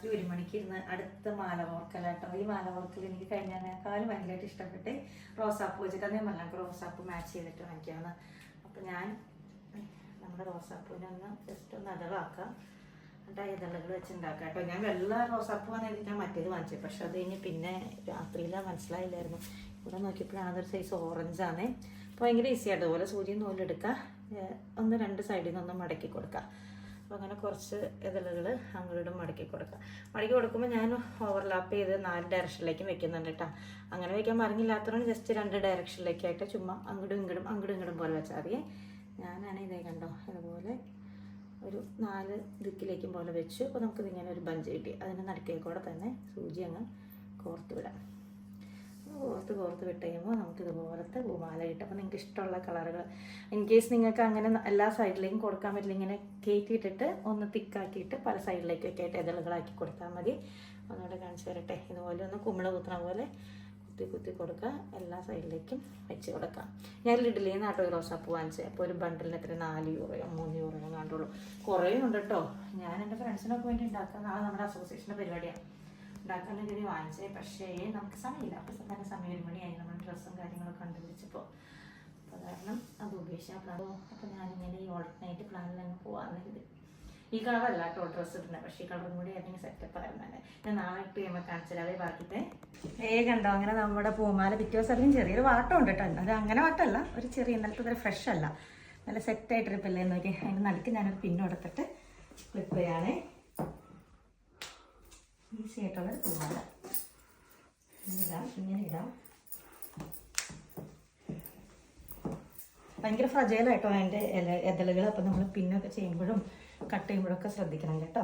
രാത്രി ഒരു മണിക്ക് ഇരുന്ന് അടുത്ത മാല ഓർക്കലാട്ടോ. ഈ മാല ഓർക്കൽ എനിക്ക് കഴിഞ്ഞതിനേക്കാളും ഭയങ്കരമായിട്ട് ഇഷ്ടപ്പെട്ട് റോസാപ്പ് വെച്ചിട്ട് ഞാൻ പറഞ്ഞ റോസാപ്പ് മാച്ച് ചെയ്തിട്ട് വാങ്ങിക്കാണ് അപ്പം ഞാൻ നമ്മുടെ റോസാപ്പൂവിനെ ഒന്ന് ജസ്റ്റ് ഒന്ന് അതളാക്കാം എന്നിട്ട് ഇതളുകൾ വെച്ചുണ്ടാക്കാം കേട്ടോ ഞാൻ വെള്ള റോസാപ്പ് വന്നിട്ട് ഞാൻ മറ്റേത് വാങ്ങിച്ചത്. പക്ഷെ അത് കഴിഞ്ഞ് പിന്നെ രാത്രിയിലാണ് മനസ്സിലായില്ലായിരുന്നു. ഇവിടെ നോക്കിയപ്പോഴാണ് അതൊരു സൈസ് ഓറഞ്ച് ആണ് അപ്പോൾ ഭയങ്കര ഈസിയായിട്ട് അതുപോലെ സൂര്യൻ നൂലെടുക്കുക ഒന്ന് രണ്ട് സൈഡിൽ നിന്ന് ഒന്ന് മടക്കി കൊടുക്കുക അപ്പോൾ അങ്ങനെ കുറച്ച് ഇതളുകൾ അങ്ങോട്ടും മടക്കി കൊടുക്കുക മടക്കി കൊടുക്കുമ്പോൾ ഞാൻ ഓവർലാപ്പ് ചെയ്ത് നാല് ഡയറക്ഷനിലേക്കും വെക്കുന്നുണ്ട് കേട്ടോ. അങ്ങനെ വെക്കാൻ പറഞ്ഞില്ലാത്തതുകൊണ്ട് ജസ്റ്റ് രണ്ട് ഡയറക്ഷനിലേക്കായിട്ട് ചുമ്മാ അങ്ങോട്ടും ഇങ്ങോട്ടും അങ്ങോട്ടും ഇങ്ങോട്ടും പോലെ വെച്ചാൽ മതിയേ ഞാനാണ് ഇതേ കണ്ടോ? ഇതുപോലെ ഒരു നാല് ദിക്കിലേക്കും പോലെ വെച്ചു. അപ്പോൾ നമുക്കിതിങ്ങനെ ഒരു ബഞ്ച് കിട്ടി. അതിന്റെ നടുക്കേക്കൂടെ തന്നെ സൂചി അങ്ങ് കോർത്ത് വിടാം. കോർത്ത് കോർത്ത് വിട്ട് കഴിയുമ്പോൾ നമുക്ക് ഇതുപോലത്തെ പൂമാല കിട്ടും അപ്പോൾ നിങ്ങൾക്ക് ഇഷ്ടമുള്ള കളറുകൾ ഇൻ കേസ് നിങ്ങൾക്ക് അങ്ങനെ എല്ലാ സൈഡിലേക്കും കൊടുക്കാൻ പറ്റില്ല ഇങ്ങനെ കയറ്റിയിട്ടിട്ട് ഒന്ന് തിക്കാക്കിയിട്ട് പല സൈഡിലേക്കൊക്കെ ആയിട്ട് ഇതളുകളാക്കി കൊടുത്താൽ മതി. ഒന്നുകൂടെ കാണിച്ചു തരട്ടെ. ഇതുപോലെ ഒന്ന് കുമ്പിള കുത്തുന്ന പോലെ കുത്തി കുത്തി കൊടുക്കുക. എല്ലാ സൈഡിലേക്കും വെച്ച് കൊടുക്കാം. ഞാൻ ലിഡിലിൽ നിന്ന് ആട്ടോ റോസാപ്പൂ വാങ്ങിച്ചത്. അപ്പോൾ ഒരു ബണ്ടിലിന് എത്ര? നാല് യൂറോയോ മൂന്ന് യൂറോയോ കണ്ടുള്ളൂ കുറേ ഉണ്ട് കേട്ടോ. ഞാൻ എന്റെ ഫ്രണ്ട്സിനൊക്കെ വേണ്ടി ഉണ്ടാക്കാം നാളെ നമ്മുടെ അസോസിയേഷന്റെ പരിപാടിയാണ്. ഉണ്ടാക്കാൻ വേണ്ടി വാങ്ങിച്ചേ. പക്ഷേ നമുക്ക് സമയമില്ല. അപ്പോൾ തന്നെ സമയം ഒരു മണിയായി. നമ്മൾ ഡ്രസ്സും കാര്യങ്ങളൊക്കെ കണ്ടുപിടിച്ചപ്പോൾ അപ്പോൾ കാരണം അത് ഉപേക്ഷിക്കാൻ പ്ലാൻ അപ്പോൾ ഞാനിങ്ങനെ ഈ ഓൾട്ടർനേറ്റ് പ്ലാനിൽ അങ്ങ് പോകാമെന്ന് കരുതി. ഈ കളറല്ല കേട്ടോ ഡ്രസ്സ് ഇടുന്നത്. പക്ഷേ ഈ കളറും കൂടി ആയിരുന്നെങ്കിൽ സെറ്റപ്പ് ആയിരുന്നു ഞാൻ നാളെ ഇട്ട് കഴിയുമ്പോൾ കാണിച്ചാലേ ബാക്കിത്തെ ഏ കണ്ടോ? അങ്ങനെ നമ്മുടെ പൂമാല പിറ്റേ ദിവസം അല്ലെങ്കിൽ ചെറിയൊരു വാട്ടം ഉണ്ട് കേട്ടോ. അത് അങ്ങനെ വാട്ടമല്ല. ഒരു ചെറിയ ഇന്നലത്തെ ഒരു ഫ്രഷ് അല്ല. നല്ല സെറ്റായിട്ടിരിപ്പില്ലേ നോക്കി. അതിന്റെ നടുക്ക് ഞാനൊരു പിന്നെ കൊടുത്തിട്ട് ക്ലിപ്പ് ചെയ്യാനേ ഈസി ആയിട്ടുള്ള ഇങ്ങനെ ഇടാം ഇങ്ങനെ ഇടാം. ഭയങ്കര ഫ്രജൈലായിട്ടോ അതിന്റെ ഇല ഇതളുകൾ അപ്പം നമ്മൾ പിന്നൊക്കെ ചെയ്യുമ്പോഴും കട്ട് ചെയ്യുമ്പോഴൊക്കെ ശ്രദ്ധിക്കണം കേട്ടോ.